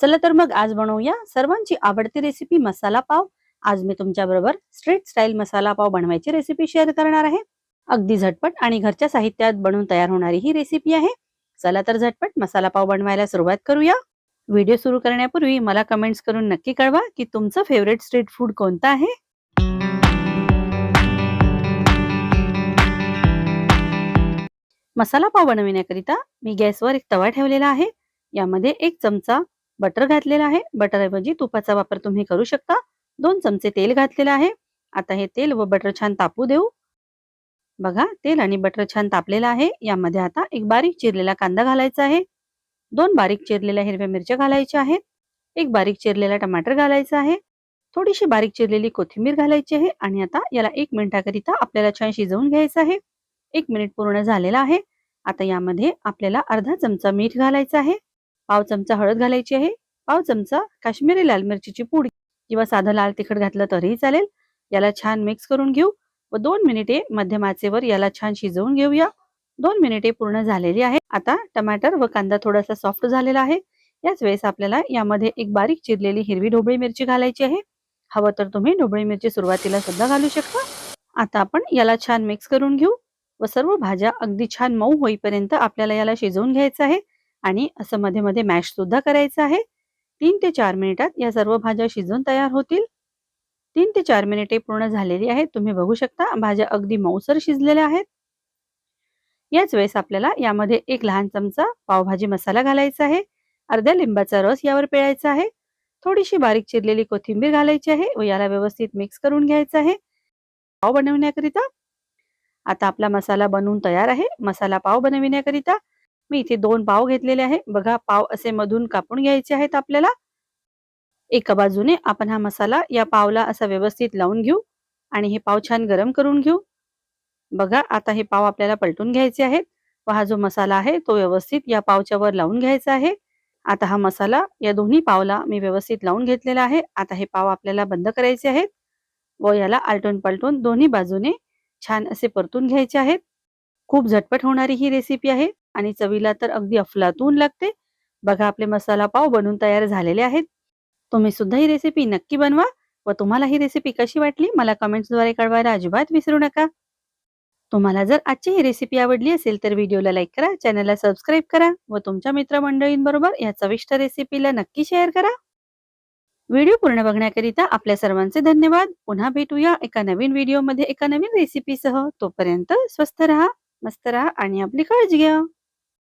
चला तर मग आज बनवूया सर्वांची आवडती रेसिपी मसाला पाव. आज मी तुमच्या बरोबर स्ट्रीट स्टाईल मसाला पाव बनवायची रेसिपी शेअर करणार आहे. अगदी झटपट आणि घरच्या साहित्यात बनवून तयार होणारी ही रेसिपी आहे. चला तर झटपट मसाला पाव बनवायला सुरुवात करूया. व्हिडिओ सुरू करण्यापूर्वी मला कमेंट्स करून नक्की कळवा की तुमचं फेवरेट स्ट्रीट फूड कोणतं आहे. मसाला पाव बनविण्याकरिता मी गॅसवर एक तवा ठेवलेला आहे. यामध्ये एक चमचा बटर घातलेलं आहे. बटरऐवजी तुपाचा वापर तुम्ही करू शकता. दोन चमचे तेल घातलेलं आहे. आता हे तेल व बटर छान तापू देऊ. बघा तेल आणि बटर छान तापलेलं आहे. यामध्ये आता एक बारीक चिरलेला कांदा घालायचा आहे. दोन बारीक चिरलेल्या हिरव्या मिरच्या घालायच्या आहेत. एक बारीक चिरलेला टमाटर घालायचा आहे. थोडीशी बारीक चिरलेली कोथिंबीर घालायची आहे आणि आता याला एक मिनिटाकरिता आपल्याला छान शिजवून घ्यायचं आहे. एक मिनिट पूर्ण झालेला आहे. आता यामध्ये आपल्याला अर्धा चमचा मीठ घालायचं आहे. पाव चमचा हळद घालायची आहे. पाव चमचा काश्मीरी लाल मिरचीची पूड किंवा साधं लाल तिखट घातलं तरीही चालेल. याला छान मिक्स करून घेऊ व दोन मिनिटे मध्यम आचेवर याला छान शिजवून घेऊया. दोन मिनिटे पूर्ण झालेली आहे. आता टमाटर व कांदा थोडासा सॉफ्ट झालेला आहे. याच वेळेस आपल्याला यामध्ये एक बारीक चिरलेली हिरवी ढोबळी मिरची घालायची आहे. हवं तर तुम्ही ढोबळी मिरची सुरुवातीला सुद्धा घालू शकता. आता आपण याला छान मिक्स करून घेऊ व सर्व भाज्या अगदी छान मऊ होईपर्यंत आपल्याला याला शिजवून घ्यायचं आहे. आणि असं मध्ये मध्ये मॅश सुद्धा करायचं आहे. तीन ते चार मिनिटात या सर्व भाज्या शिजून तयार होतील. तीन ते चार मिनिटे पूर्ण झालेली आहेत. तुम्ही बघू शकता भाज्या अगदी मऊसर शिजलेल्या आहेत. याच वेळेस आपल्याला यामध्ये एक लहान चमचा पावभाजी मसाला घालायचा आहे. अर्ध्या लिंबाचा रस यावर पिळायचा आहे. थोडीशी बारीक चिरलेली कोथिंबीर घालायची आहे व याला व्यवस्थित मिक्स करून घ्यायचं आहे. पाव बनवण्याकरिता. आता आपला मसाला बनवून तयार आहे. मसाला पाव बनविण्याकरिता मी इथे दोन पाव घेतलेले आहे. बघा पाव असे मधून कापून घ्यायचे आहेत आपल्याला. एका बाजूने आपण हा मसाला या पावला असा व्यवस्थित लावून घेऊ आणि हे पाव छान गरम करून घेऊ. बघा आता हे पाव आपल्याला पलटून घ्यायचे आहेत. व हा जो मसाला आहे तो व्यवस्थित या पावच्या वर लावून घ्यायचा आहे. आता हा मसाला या दोन्ही पावला मी व्यवस्थित लावून घेतलेला आहे. आता हे पाव आपल्याला बंद करायचे आहेत व याला आलटून पलटून दोन्ही बाजूने छान असे परतून घ्यायचे आहेत. खूप झटपट होणारी ही रेसिपी आहे. आणि चवीला तर अगदी अफलातून लागते. बघा आपले मसाला पाव बनून तयार झालेले आहेत. तुम्ही सुद्धा ही रेसिपी नक्की बनवा व तुम्हाला ही रेसिपी कशी वाटली मला कमेंट्सद्वारे कळवायला अजिबात विसरू नका. तुम्हाला जर आजची ही रेसिपी आवडली असेल तर व्हिडिओला लाईक करा चॅनलला सबस्क्राईब करा व तुमच्या मित्रमंडळींबरोबर या चविष्ट रेसिपीला नक्की शेअर करा. व्हिडिओ पूर्ण बघण्याकरिता आपल्या सर्वांचे धन्यवाद. पुन्हा भेटूया एका नवीन व्हिडिओमध्ये एका नवीन रेसिपीसह तोपर्यंत स्वस्थ राहा मस्त राहा आणि आपली काळजी घ्या.